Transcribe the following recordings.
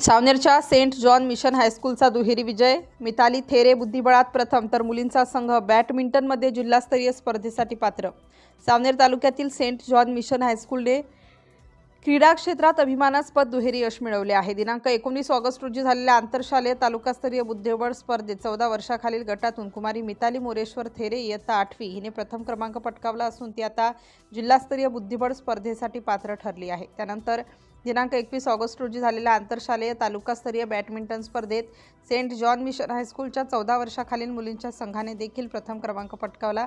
सावनेरच्या Saint John mission हायस्कूलचा दुहेरी विजय मिताली थेरे बुद्धिबळात प्रथम तर मुलींचा संघ बॅडमिंटनमध्ये जिल्हास्तरीय स्पर्धेसाठी पात्र. सावनेर तालुक्यातील सेंट जॉन मिशन हायस्कूलने क्रीडा क्षेत्रात अभिमानास्पद दुहेरी यश मिळवले आहे. दिनांक एकोणीस ऑगस्ट रोजी झालेल्या आंतरशालेय तालुकास्तरीय बुद्धिबळ स्पर्धेत चौदा वर्षाखालील गटातून कुमारी मिताली मोरेश्वर थेरे इयत्ता आठवी हिने प्रथम क्रमांक पटकावला असून ती आता जिल्हास्तरीय बुद्धिबळ स्पर्धेसाठी पात्र ठरली आहे. त्यानंतर दिनांक एकवीस ऑगस्ट रोजी झालेल्या आंतरशालेय तालुकास्तरीय बॅडमिंटन स्पर्धेत सेंट जॉन मिशन हायस्कूलच्या चौदा वर्षाखालील मुलींच्या संघाने देखील प्रथम क्रमांक पटकावला.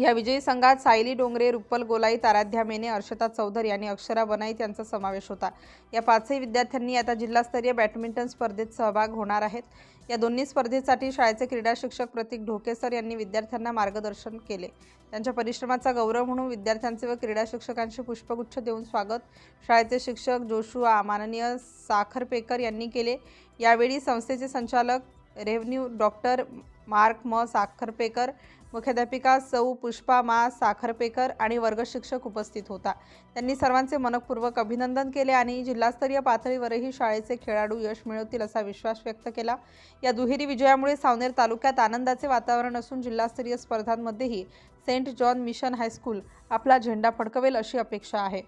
या विजयी संघात सायली डोंगरे रुप्पल गोलाई ताराध्या मेने अर्षता चौधरी आणि अक्षरा बनाईत यांचा समावेश होता. या पाचही विद्यार्थ्यांनी आता जिल्हास्तरीय बॅडमिंटन स्पर्धेत सहभाग होणार आहेत. या दोन्ही स्पर्धेसाठी शाळेचे क्रीडा शिक्षक प्रतीक ढोकेसर यांनी विद्यार्थ्यांना मार्गदर्शन केले. त्यांच्या परिश्रमाचा गौरव म्हणून विद्यार्थ्यांचे व क्रीडा शिक्षकांचे पुष्पगुच्छ देऊन स्वागत शाळेचे शिक्षक जोशुआ माननीय साखरपेकर यांनी केले. यावेळी संस्थेचे संचालक रेव्हन्यू डॉक्टर मार्क म साखरपेकर. मुख्याध्यापिका सौ पुष्पा मा साखरपेकर आणि वर्गशिक्षक उपस्थित होता. त्यांनी सर्वांचे मनपूर्वक अभिनंदन केले आणि जिल्हास्तरीय पातळीवरही शाळेचे खेळाडू यश मिळवतील असा विश्वास व्यक्त केला. या दुहेरी विजयामुळे सावनेर तालुक्यात आनंदाचे वातावरण असून जिल्हास्तरीय स्पर्धांमध्येही Saint John Mission High School आपला झेंडा फडकवेल अशी अपेक्षा आहे.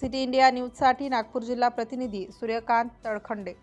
सिटी इंडिया न्यूजसाठी नागपूर जिल्हा प्रतिनिधी सूर्यकांत तळखंडे.